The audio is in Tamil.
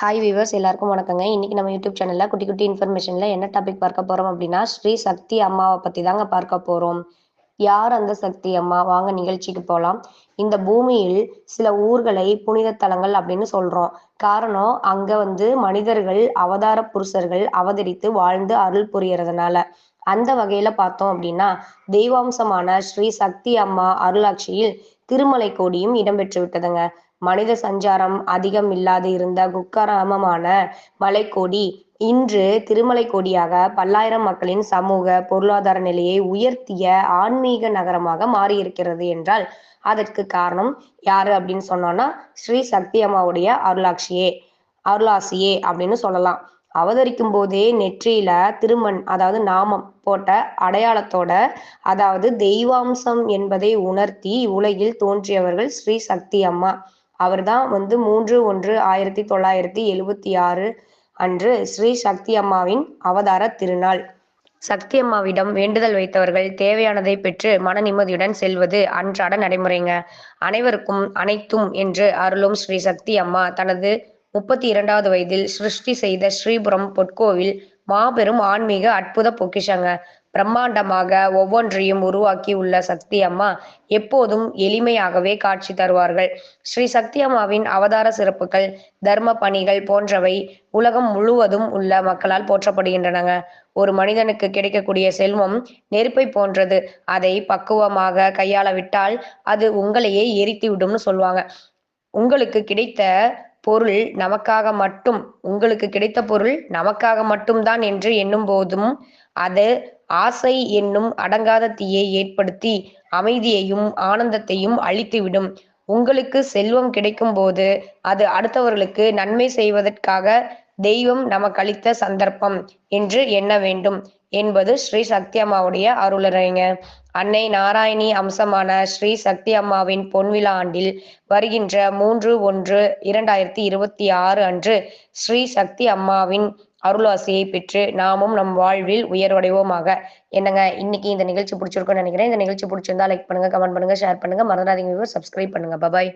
ஹாய் வியூவர்ஸ் எல்லாருக்கும் வணக்கங்க. இன்னைக்கு நம்ம யூடியூப் சேனல்ல குட்டி குட்டி இன்ஃபர்மேஷன்ல என்ன டாபிக் பார்க்க போறோம் அப்படின்னா ஸ்ரீ சக்தி அம்மாவை பத்தி தாங்க பார்க்க போறோம். யார் அந்த சக்தி அம்மா? வாங்க நிகழ்ச்சிக்கு போகலாம் இந்த பூமியில் சில ஊர்களை புனித தலங்கள் அப்படின்னு சொல்றோம். காரணம் அங்க வந்து மனிதர்கள் அவதார புருஷர்கள் அவதரித்து வாழ்ந்து அருள் புரியறதுனால. அந்த வகையில பார்த்தோம் அப்படின்னா தெய்வாம்சமான ஸ்ரீ சக்தி அம்மா அருளாட்சியில் திருமலை கோடியும் இடம்பெற்று விட்டதுங்க மனித சஞ்சாரம் அதிகம் இல்லாது இருந்த குக்கராமமான மலைக்கோடி இன்று திருமலை கோடியாக பல்லாயிரம் மக்களின் சமூக பொருளாதார நிலையை உயர்த்திய ஆன்மீக நகரமாக மாறியிருக்கிறது என்றால் அதற்கு காரணம் யாரு அப்படின்னு சொன்னோம்னா ஸ்ரீ சக்தி அம்மாவுடைய அருளாட்சியே அருளாசியே அப்படின்னு சொல்லலாம். அவதரிக்கும் போதே நெற்றியில திருமண் அதாவது நாமம் போட்ட அடையாளத்தோட அதாவது தெய்வாம்சம் என்பதை உணர்த்தி உலகில் தோன்றியவர்கள் ஸ்ரீ சக்தி அம்மா அவர்தான் வந்து மூன்று ஒன்று ஆயிரத்தி தொள்ளாயிரத்தி எழுபத்தி ஆறு அன்று ஸ்ரீ சக்தி அம்மாவின் அவதார திருநாள். சக்தி அம்மாவிடம் வேண்டுதல் வைத்தவர்கள் தேவையானதை பெற்று மன நிம்மதியுடன் செல்வது அன்றாட நடைமுறைங்க. அனைவருக்கும் அனைத்தும் என்று அருளும் ஸ்ரீ சக்தி அம்மா தனது முப்பத்தி இரண்டாவது வயதில் சிருஷ்டி செய்த ஸ்ரீபுரம் பொற்கோவில் மாபெரும் ஆன்மீக அற்புத பொக்கிஷங்க. பிரம்மாண்டமாக ஒவ்வொன்றையும் உருவாக்கி உள்ள சக்தி அம்மா எப்போதும் எளிமையாகவே காட்சி தருவார்கள். ஸ்ரீ சக்தி அம்மாவின் அவதார சிறப்புகள் தர்ம பணிகள் போன்றவை உலகம் முழுவதும் உள்ள மக்களால் போற்றப்படுகின்றனங்க. ஒரு மனிதனுக்கு கிடைக்கக்கூடிய செல்வம் நெருப்பை போன்றது. அதை பக்குவமாக கையாள விட்டால் அது உங்களையே எரித்து விடும்னு சொல்லுவாங்க உங்களுக்கு கிடைத்த பொருள் நமக்காக மட்டும் உங்களுக்கு கிடைத்த பொருள் நமக்காக மட்டும்தான் என்று எண்ணும் போதும் அது ஆசை என்னும் அடங்காத தீயை ஏற்படுத்தி அமைதியையும் ஆனந்தத்தையும் அழித்துவிடும். உங்களுக்கு செல்வம் கிடைக்கும் போது அது அடுத்தவர்களுக்கு நன்மை செய்வதற்காக தெய்வம் நமக்கு அளித்த சந்தர்ப்பம் என்று எண்ண வேண்டும் என்பது ஸ்ரீ சக்தி அம்மாவுடைய அருளறைங்க. அன்னை நாராயணி அம்சமான ஸ்ரீ சக்தி அம்மாவின் பொன்விழா ஆண்டில் வருகின்ற மூன்று ஒன்று இரண்டாயிரத்தி இருபத்தி ஆறு அன்று ஸ்ரீ சக்தி அம்மாவின் அருளாசியை பெற்று நாமும் நம் வாழ்வில் உயர்வடைவோமாக. என்னங்க இன்னைக்கு இந்த நிகழ்ச்சி பிடிச்சிருக்கும்னு நினைக்கிறேன். இந்த நிகழ்ச்சி பிடிச்சிருந்தா லைக் பண்ணுங்க கமெண்ட் பண்ணுங்க ஷேர் பண்ணுங்க. மறந்துடாதீங்க சப்ஸ்கிரைப் பண்ணுங்க. பபாய்